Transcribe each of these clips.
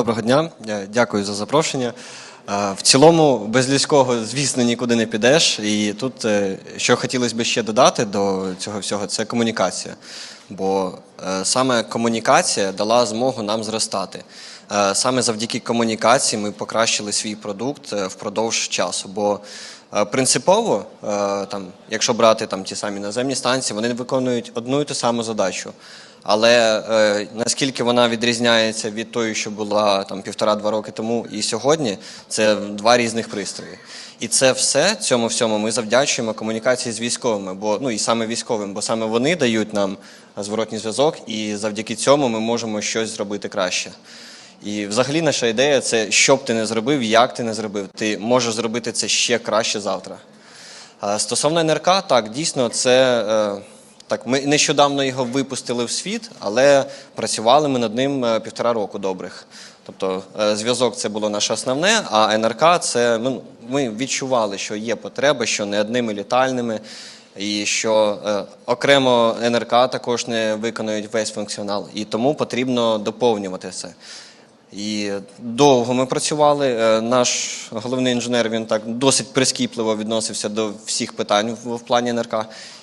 Доброго дня, дякую за запрошення. В цілому, без людського, звісно, нікуди не підеш. І тут, е, що хотілося б ще додати до цього всього, це комунікація. Бо е, саме комунікація дала змогу нам зростати. Е, Саме завдяки комунікації ми покращили свій продукт впродовж часу. Бо принципово, там, якщо брати там, ті самі наземні станції, вони виконують одну і ту саму задачу. Але наскільки вона відрізняється від тої, що була там півтора-два роки тому і сьогодні, це два різних пристрої. І це все цьому всьому ми завдячуємо комунікації з військовими, бо ну і саме військовим, бо саме вони дають нам зворотній зв'язок, і завдяки цьому ми можемо щось зробити краще. І взагалі наша ідея це що б ти не зробив, як ти не зробив, ти можеш зробити це ще краще завтра. Стосовно НРК, так, дійсно, це е, так. Ми нещодавно його випустили в світ, але працювали ми над ним е, півтора року добрих. Тобто е, зв'язок це було наше основне, а НРК це ну, ми відчували, що є потреба, що не одними літальними, і що е, окремо НРК також не виконують весь функціонал, і тому потрібно доповнювати це. І довго ми працювали. Е, Наш головний інженер він так досить прискіпливо відносився до всіх питань в, плані НРК.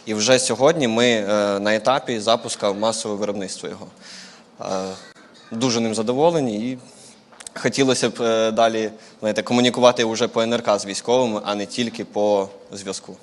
І вже сьогодні ми е, на етапі запуска масового виробництва його. Е, Дуже ним задоволені і хотілося б далі знаєте, комунікувати вже по НРК з військовими, а не тільки по зв'язку.